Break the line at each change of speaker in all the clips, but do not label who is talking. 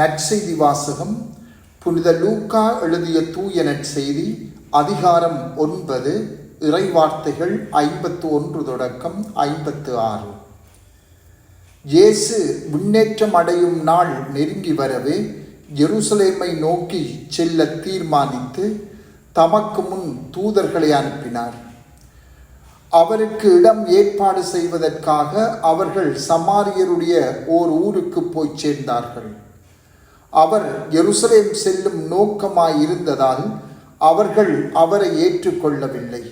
நற்செய்தி வாசகம் புனித லூக்கா எழுதிய தூய நற்செய்தி அதிகாரம் ஒன்பது இறைவார்த்தைகள் ஐம்பத்து ஒன்று தொடக்கம் ஐம்பத்து ஆறு இயேசு முன்னேற்றம் அடையும் நாள் நெருங்கி வரவே எருசலேமை நோக்கி செல்ல தீர்மானித்து தமக்கு முன் தூதர்களை அனுப்பினார். அவருக்கு இடம் ஏற்பாடு செய்வதற்காக அவர்கள் சமாரியருடைய ஓர் ஊருக்கு போய் சேர்ந்தார்கள். அவர் எருசலேம் செல்லும் நோக்கமாயிருந்ததால் அவர்கள் அவரை ஏற்றுக்கொள்ளவில்லை.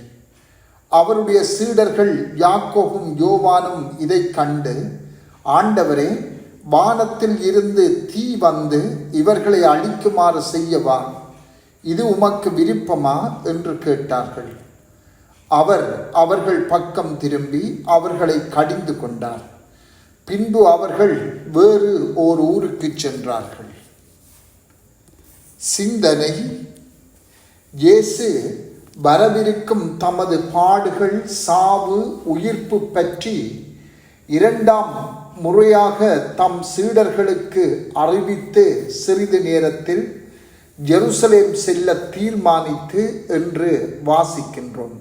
அவருடைய சீடர்கள் யாக்கோவும் யோவானும் இதை கண்டு ஆண்டவரே வானத்தில் இருந்து தீ வந்து இவர்களை அழிக்குமாறு செய்யவா இது உமக்கு விருப்பமா? என்று கேட்டார்கள். அவர் அவர்கள் பக்கம் திரும்பி அவர்களை கடிந்து கொண்டார். பின்பு அவர்கள் வேறு ஓர் ஊருக்கு சென்றார்கள். சிந்தனை இயேசு வரவிருக்கும் தமது பாடுகள் சாவு உயிர்ப்பு பற்றி இரண்டாம் முறையாக தம் சீடர்களுக்கு அறிவித்து சிறிது நேரத்தில் ஜெருசலேம் செல்ல தீர்மானித்து என்று வாசிக்கின்றோம்.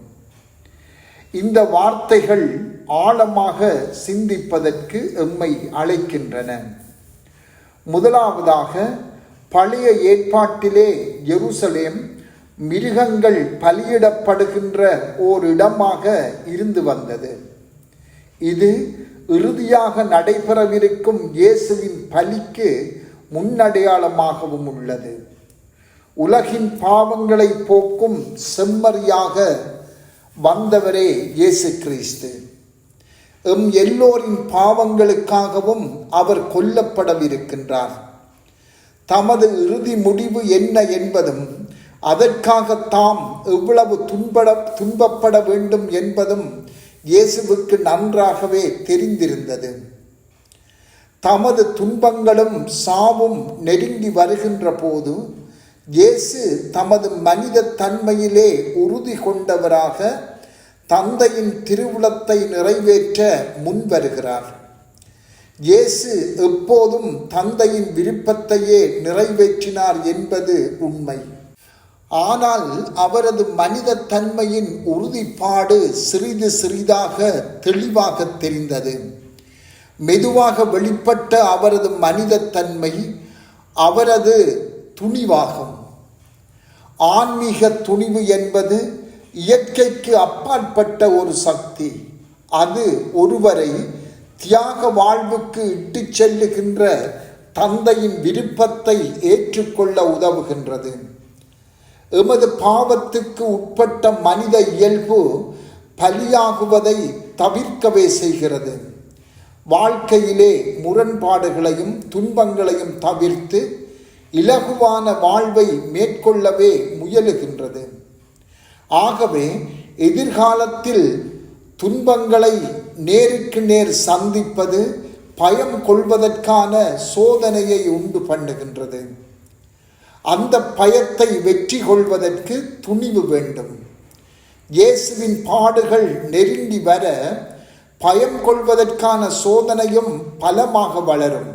இந்த வார்த்தைகள் ஆழமாக சிந்திப்பதற்கு எம்மை அழைக்கின்றன. முதலாவதாக பழைய ஏற்பாட்டிலே ஜெருசலேம் மிருகங்கள் பலியிடப்படுகின்ற ஓர் இடமாக இருந்து வந்தது. இது இறுதியாக நடைபெறவிருக்கும் இயேசுவின் பலிக்கு முன்னடையாளமாகவும் உள்ளது. உலகின் பாவங்களை போக்கும் செம்மறியாக வந்தவரே இயேசு கிறிஸ்து. எம் எல்லோரின் பாவங்களுக்காகவும் அவர் கொல்லப்படவிருக்கின்றார். தமது இறுதி முடிவு என்ன என்பதும் அதற்காக தாம் எவ்வளவு துன்பட துன்பப்பட வேண்டும் என்பதும் இயேசுவுக்கு நன்றாகவே தெரிந்திருந்தது. தமது துன்பங்களும் சாவும் நெருங்கி வருகின்ற போது இயேசு தமது மனித தன்மையிலே உறுதி கொண்டவராக தந்தையின் திருவுளத்தை நிறைவேற்ற முன்வருகிறார். இயேசு எப்போதும் தந்தையின் விருப்பத்தையே நிறைவேற்றினார் என்பது உண்மை. ஆனால் அவரது மனித தன்மையின் உறுதிப்பாடு சிறிது சிறிதாக தெளிவாக தெரிந்தது. மெதுவாக வெளிப்பட்ட அவரது மனித தன்மை அவரது துணிவாகும். ஆன்மீக துணிவு என்பது இயற்கைக்கு அப்பாற்பட்ட ஒரு சக்தி. அது ஒருவரை தியாக வாழ்வுக்கு இட்டு செல்லுகின்ற தந்தையின் விருப்பத்தை ஏற்றுக்கொள்ள உதவுகின்றது. எமது பாவத்துக்கு உட்பட்ட மனித இயல்பு பலியாகுவதை தவிர்க்கவே செய்கிறது. வாழ்க்கையிலே முரண்பாடுகளையும் துன்பங்களையும் தவிர்த்து இலகுவான வாழ்வை மேற்கொள்ளவே முயலுகின்றது. ஆகவே எதிர்காலத்தில் துன்பங்களை நேருக்கு நேர் சந்திப்பது பயம் கொள்வதற்கான சோதனையை உண்டு பண்ணுகின்றது. அந்த பயத்தை வெற்றி கொள்வதற்கு துணிவு வேண்டும். இயேசுவின் பாடுகள் நெருங்கி வர பயம் கொள்வதற்கான சோதனையும் பலமாக வளரும்.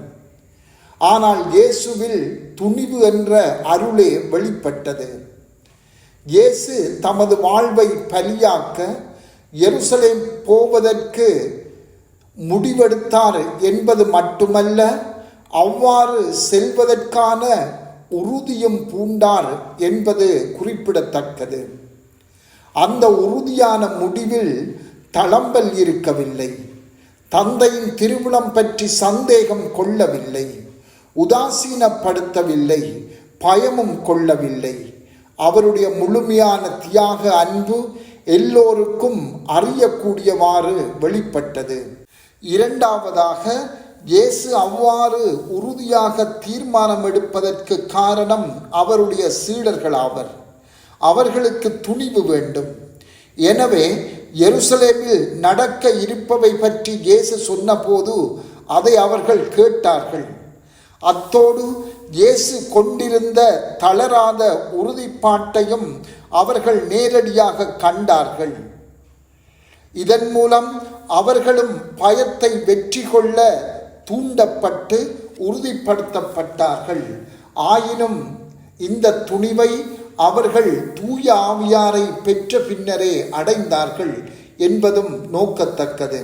ஆனால் இயேசுவில் துணிவு என்ற அருளே வெளிப்பட்டது. இயேசு தமது வாழ்வை பலியாக்க எருசலேம் போவதற்கு முடிவெடுத்தார் என்பது மட்டுமல்ல அவ்வாறு செல்வதற்கான உறுதியும் பூண்டார் என்பது குறிப்பிடத்தக்கது. அந்த உறுதியான முடிவில் தளம்பல் இருக்கவில்லை. தந்தையின் திருமணம் பற்றி சந்தேகம் கொள்ளவில்லை. உதாசீனப்படுத்தவில்லை. பயமும் கொள்ளவில்லை. அவருடைய முழுமையான தியாக அன்பு எல்லோருக்கும் அறியக்கூடியவாறு வெளிப்பட்டது. இரண்டாவதாக இயேசு அவ்வாறு உறுதியாக தீர்மானம் எடுப்பதற்கு காரணம் அவருடைய சீடர்களாவர். அவர்களுக்கு துணிவு வேண்டும். எனவே எருசலேமில் நடக்க இருப்பவை பற்றி இயேசு சொன்னபோது அதை அவர்கள் கேட்டார்கள். அத்தோடு இயேசு கொண்டிருந்த தளராத உறுதிப்பாட்டையும் அவர்கள் நேரடியாக கண்டார்கள். இதன் மூலம் அவர்களும் பயத்தை வெற்றி கொள்ள தூண்டப்பட்டு உறுதிப்படுத்தப்பட்டார்கள். ஆயினும் இந்த துணிவை அவர்கள் தூய ஆவியாரை பெற்ற பின்னரே அடைந்தார்கள் என்பதும் நோக்கத்தக்கது.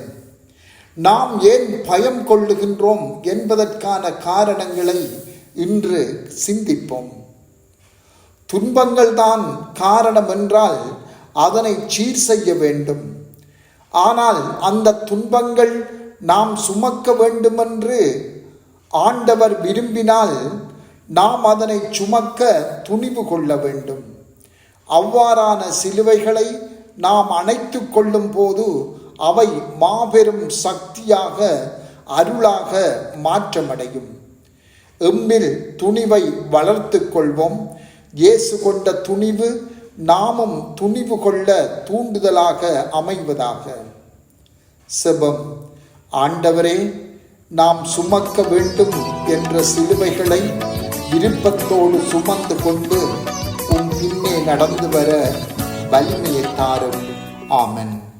நாம் ஏன் பயம் கொள்ளுகின்றோம் என்பதற்கான காரணங்களை இன்று சிந்திப்போம். துன்பங்கள் தான் காரணம் என்றால் அதனை சீர் செய்ய வேண்டும். ஆனால் அந்த துன்பங்கள் நாம் சுமக்க வேண்டுமென்று ஆண்டவர் விரும்பினால் நாம் அதனை சுமக்க துணிவு கொள்ள வேண்டும். அவ்வாறான சிலுவைகளை நாம் அணைத்து கொள்ளும் போது அவை மாபெரும் சக்தியாக அருளாக மாற்றமடையும். எம்மில் துணிவை வளர்த்து கொள்வோம். இயேசு கொண்ட துணிவு நாமும் துணிவு கொள்ள தூண்டுதலாக அமைவதாக. செபம். ஆண்டவரே நாம் சுமக்க வேண்டும் என்ற சிலுவைகளை விருப்பத்தோடு சுமந்து கொண்டு உன் பின்னே நடந்து வர வலிமையை தாரும். ஆமன்.